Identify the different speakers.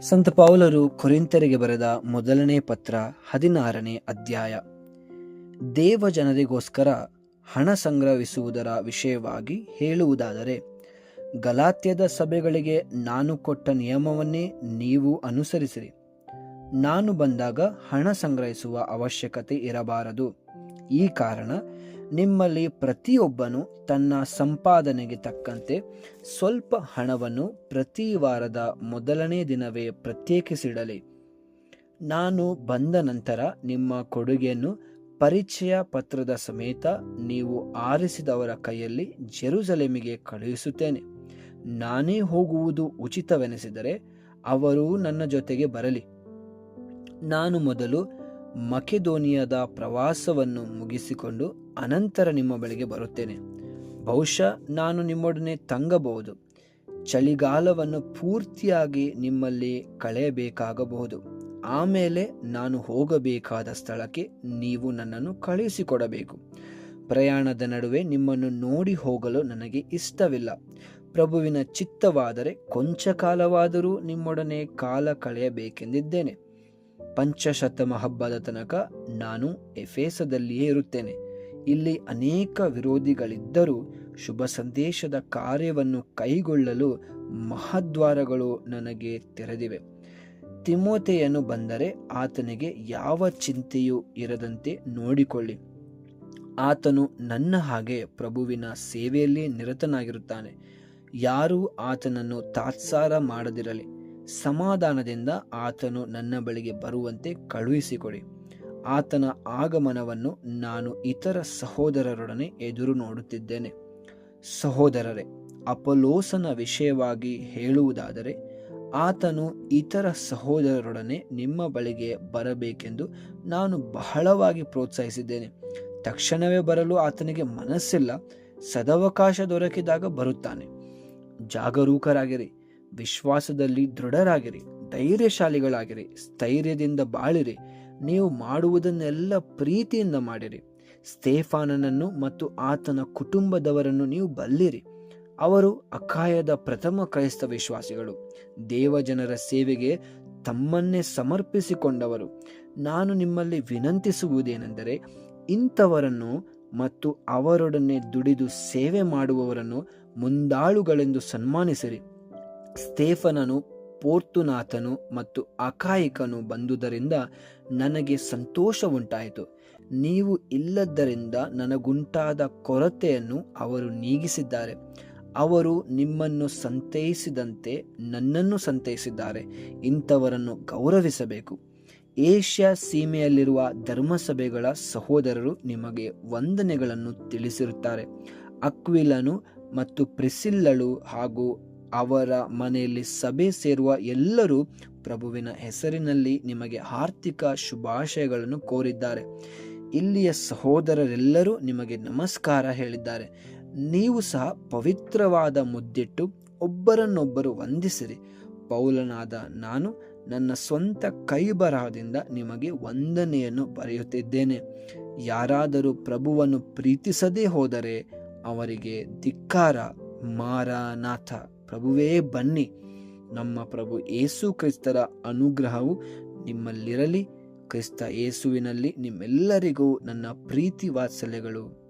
Speaker 1: ಸಂತ ಪೌಲರು ಕೊರಿಂತರಿಗೆ ಬರೆದ ಮೊದಲನೇ ಪತ್ರ ಹದಿನಾರನೇ ಅಧ್ಯಾಯ. ದೇವ ಜನರಿಗೋಸ್ಕರ ಹಣ ಸಂಗ್ರಹಿಸುವುದರ ವಿಷಯವಾಗಿ ಹೇಳುವುದಾದರೆ, ಗಲಾತ್ಯದ ಸಭೆಗಳಿಗೆ ನಾನು ಕೊಟ್ಟ ನಿಯಮವನ್ನೇ ನೀವು ಅನುಸರಿಸಿರಿ. ನಾನು ಬಂದಾಗ ಹಣ ಸಂಗ್ರಹಿಸುವ ಅವಶ್ಯಕತೆ ಇರಬಾರದು. ಈ ಕಾರಣ ನಿಮ್ಮಲ್ಲಿ ಪ್ರತಿಯೊಬ್ಬನು ತನ್ನ ಸಂಪಾದನೆಗೆ ತಕ್ಕಂತೆ ಸ್ವಲ್ಪ ಹಣವನ್ನು ಪ್ರತಿ ವಾರದ ಮೊದಲನೇ ದಿನವೇ ಪ್ರತ್ಯೇಕಿಸಿಡಲಿ. ನಾನು ಬಂದ ನಂತರ ನಿಮ್ಮ ಕೊಡುಗೆಯನ್ನು ಪರಿಚಯ ಪತ್ರದ ಸಮೇತ ನೀವು ಆರಿಸಿದವರ ಕೈಯಲ್ಲಿ ಜೆರುಸಲೆಮಿಗೆ ಕಳುಹಿಸುತ್ತೇನೆ. ನಾನೇ ಹೋಗುವುದು ಉಚಿತವೆನಿಸಿದರೆ ಅವರು ನನ್ನ ಜೊತೆಗೆ ಬರಲಿ. ನಾನು ಮೊದಲು ಮಕೆದೋನಿಯಾದ ಪ್ರವಾಸವನ್ನು ಮುಗಿಸಿಕೊಂಡು ಅನಂತರ ನಿಮ್ಮ ಬಳಿಗೆ ಬರುತ್ತೇನೆ. ಬಹುಶಃ ನಾನು ನಿಮ್ಮೊಡನೆ ತಂಗಬಹುದು. ಚಳಿಗಾಲವನ್ನು ಪೂರ್ತಿಯಾಗಿ ನಿಮ್ಮಲ್ಲಿ ಕಳೆಯಬೇಕಾಗಬಹುದು. ಆಮೇಲೆ ನಾನು ಹೋಗಬೇಕಾದ ಸ್ಥಳಕ್ಕೆ ನೀವು ನನ್ನನ್ನು ಕಳುಹಿಸಿಕೊಡಬೇಕು. ಪ್ರಯಾಣದ ನಡುವೆ ನಿಮ್ಮನ್ನು ನೋಡಿ ಹೋಗಲು ನನಗೆ ಇಷ್ಟವಿಲ್ಲ. ಪ್ರಭುವಿನ ಚಿತ್ತವಾದರೆ ಕೊಂಚ ಕಾಲವಾದರೂ ನಿಮ್ಮೊಡನೆ ಕಾಲ ಕಳೆಯಬೇಕೆಂದಿದ್ದೇನೆ. ಪಂಚಶತಮ ಹಬ್ಬದ ತನಕ ನಾನು ಎಫೇಸದಲ್ಲಿಯೇ ಇರುತ್ತೇನೆ. ಇಲ್ಲಿ ಅನೇಕ ವಿರೋಧಿಗಳಿದ್ದರೂ ಶುಭ ಸಂದೇಶದ ಕಾರ್ಯವನ್ನು ಕೈಗೊಳ್ಳಲು ಮಹದ್ವಾರಗಳು ನನಗೆ ತೆರೆದಿವೆ. ತಿಮೋತೆಯನ್ನು ಬಂದರೆ ಆತನಿಗೆ ಯಾವ ಚಿಂತೆಯೂ ಇರದಂತೆ ನೋಡಿಕೊಳ್ಳಿ. ಆತನು ನನ್ನ ಹಾಗೆ ಪ್ರಭುವಿನ ಸೇವೆಯಲ್ಲಿ ನಿರತನಾಗಿರುತ್ತಾನೆ. ಯಾರೂ ಆತನನ್ನು ತಾತ್ಸಾರ ಮಾಡದಿರಲಿ. ಸಮಾಧಾನದಿಂದ ಆತನು ನನ್ನ ಬಳಿಗೆ ಬರುವಂತೆ ಕಳುಹಿಸಿಕೊಡಿ. ಆತನ ಆಗಮನವನ್ನು ನಾನು ಇತರ ಸಹೋದರರೊಡನೆ ಎದುರು ನೋಡುತ್ತಿದ್ದೇನೆ. ಸಹೋದರರೇ, ಅಪಲೋಸನ ವಿಷಯವಾಗಿ ಹೇಳುವುದಾದರೆ, ಆತನು ಇತರ ಸಹೋದರರೊಡನೆ ನಿಮ್ಮ ಬಳಿಗೆ ಬರಬೇಕೆಂದು ನಾನು ಬಹಳವಾಗಿ ಪ್ರೋತ್ಸಾಹಿಸಿದ್ದೇನೆ. ತಕ್ಷಣವೇ ಬರಲು ಆತನಿಗೆ ಮನಸ್ಸಿಲ್ಲ, ಸದವಕಾಶ ದೊರಕಿದಾಗ ಬರುತ್ತಾನೆ. ಜಾಗರೂಕರಾಗಿರಿ. ವಿಶ್ವಾಸದಲ್ಲಿ ದೃಢರಾಗಿರಿ, ಧೈರ್ಯಶಾಲಿಗಳಾಗಿರಿ, ಸ್ಥೈರ್ಯದಿಂದ ಬಾಳಿರಿ. ನೀವು ಮಾಡುವುದನ್ನೆಲ್ಲ ಪ್ರೀತಿಯಿಂದ ಮಾಡಿರಿ. ಸ್ತೇಫಾನನನ್ನು ಮತ್ತು ಆತನ ಕುಟುಂಬದವರನ್ನು ನೀವು ಬಲ್ಲಿರಿ. ಅವರು ಅಕಾಯದ ಪ್ರಥಮ ಕ್ರೈಸ್ತ ವಿಶ್ವಾಸಿಗಳು. ದೇವಜನರ ಸೇವೆಗೆ ತಮ್ಮನ್ನೇ ಸಮರ್ಪಿಸಿಕೊಂಡವರು. ನಾನು ನಿಮ್ಮಲ್ಲಿ ವಿನಂತಿಸುವುದೇನೆಂದರೆ, ಇಂಥವರನ್ನು ಮತ್ತು ಅವರೊಡನೆ ದುಡಿದು ಸೇವೆ ಮಾಡುವವರನ್ನು ಮುಂದಾಳುಗಳೆಂದು ಸನ್ಮಾನಿಸಿರಿ. ಸ್ಟೇಫನನು, ಪೋರ್ತುನಾಥನು ಮತ್ತು ಅಕಾಯಿಕನು ಬಂದುದರಿಂದ ನನಗೆ ಸಂತೋಷ ಉಂಟಾಯಿತು ನೀವು ಇಲ್ಲದ್ದರಿಂದ ನನಗುಂಟಾದ ಕೊರತೆಯನ್ನು ಅವರು ನೀಗಿಸಿದ್ದಾರೆ. ಅವರು ನಿಮ್ಮನ್ನು ಸಂತೈಸಿದಂತೆ ನನ್ನನ್ನು ಸಂತೈಸಿದ್ದಾರೆ. ಇಂಥವರನ್ನು ಗೌರವಿಸಬೇಕು. ಏಷ್ಯಾ ಸೀಮೆಯಲ್ಲಿರುವ ಧರ್ಮಸಭೆಗಳ ಸಹೋದರರು ನಿಮಗೆ ವಂದನೆಗಳನ್ನು ತಿಳಿಸಿರುತ್ತಾರೆ. ಅಕ್ವಿಲನು ಮತ್ತು ಪ್ರಿಸಿಲ್ಲಳು ಹಾಗೂ ಅವರ ಮನೆಯಲ್ಲಿ ಸಭೆ ಸೇರುವ ಎಲ್ಲರೂ ಪ್ರಭುವಿನ ಹೆಸರಿನಲ್ಲಿ ನಿಮಗೆ ಆರ್ಥಿಕ ಶುಭಾಶಯಗಳನ್ನು ಕೋರಿದ್ದಾರೆ. ಇಲ್ಲಿಯ ಸಹೋದರರೆಲ್ಲರೂ ನಿಮಗೆ ನಮಸ್ಕಾರ ಹೇಳಿದ್ದಾರೆ. ನೀವು ಸಹ ಪವಿತ್ರವಾದ ಮುದ್ದಿಟ್ಟು ಒಬ್ಬರನ್ನೊಬ್ಬರು ವಂದಿಸಿರಿ. ಪೌಲನಾದ ನಾನು ನನ್ನ ಸ್ವಂತ ಕೈಬರಹದಿಂದ ನಿಮಗೆ ವಂದನೆಯನ್ನು ಬರೆಯುತ್ತಿದ್ದೇನೆ. ಯಾರಾದರೂ ಪ್ರಭುವನ್ನು ಪ್ರೀತಿಸದೇ ಹೋದರೆ ಅವರಿಗೆ ಧಿಕ್ಕಾರ, ಮಾರನಾಥ. ಪ್ರಭುವೇ ಬನ್ನಿ. ನಮ್ಮ ಪ್ರಭು ಏಸು ಕ್ರಿಸ್ತರ ಅನುಗ್ರಹವು ನಿಮ್ಮಲ್ಲಿರಲಿ. ಕ್ರಿಸ್ತ ಏಸುವಿನಲ್ಲಿ ನಿಮ್ಮೆಲ್ಲರಿಗೂ ನನ್ನ ಪ್ರೀತಿ ವಾತ್ಸಲ್ಯಗಳು.